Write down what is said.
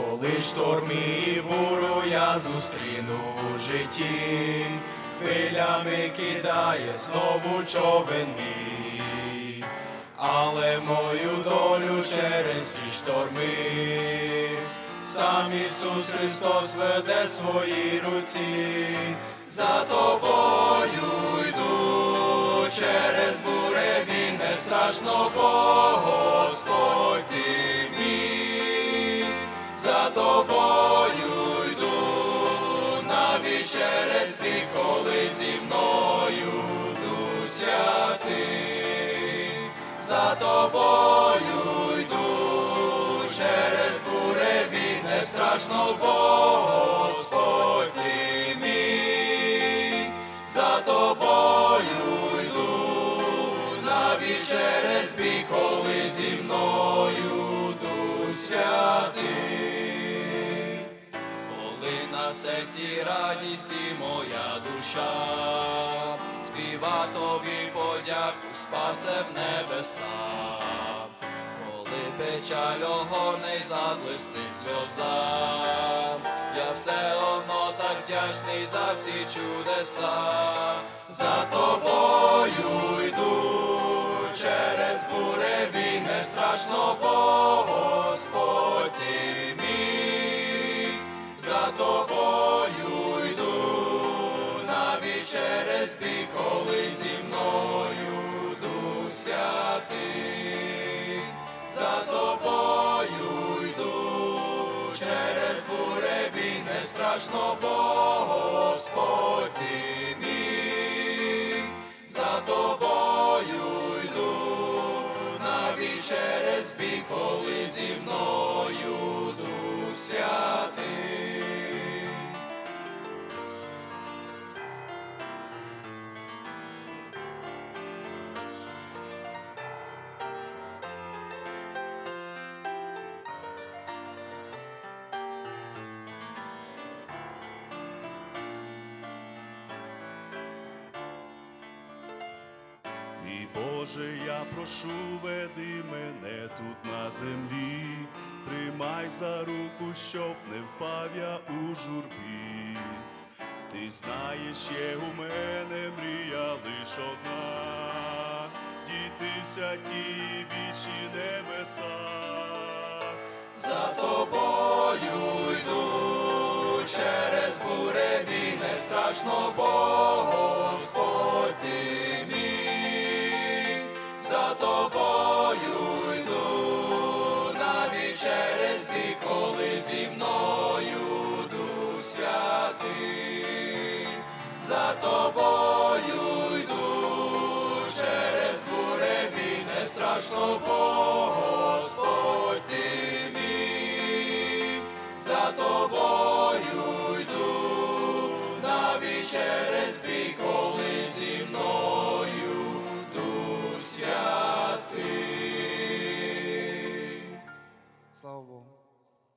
Коли шторми і буру я зустріну у житті, хвилями кидає знову човен але мою долю через ці шторми, сам Ісус Христос веде свої руці, за тобою йду через буреві, не страшно, бо Господь за тобою йду, навіть через бій, коли зі мною дух святий, за тобою йду, через буреві, не страшно, бо Господь за тобою йду, навіть через бій, коли зі мною святий. Коли на серці радість і моя душа, співа тобі подяку, спасе в небеса. Коли печаль огорне й заблистить сльоза, я все одно так вдячний за всі чудеса, за тобою через буреві, не страшно, бо Господь мій, за тобою йду, навіть через бій, коли зі мною дух святий, за тобою йду, через буреві, не страшно, бо Господь ти коли зі мною Мій Боже, я прошу, веди мене тут на землі, тримай за руку, щоб не впав я у журбі. Ти знаєш, є у мене мрія лиш одна, дійти в святі вічі небеса. За тобою йду, через буреві, не страшно, бо Господь мій, за тобою йду, навіть через бій, коли зі мною дух святий, за тобою йду, через буреві, не страшно, бо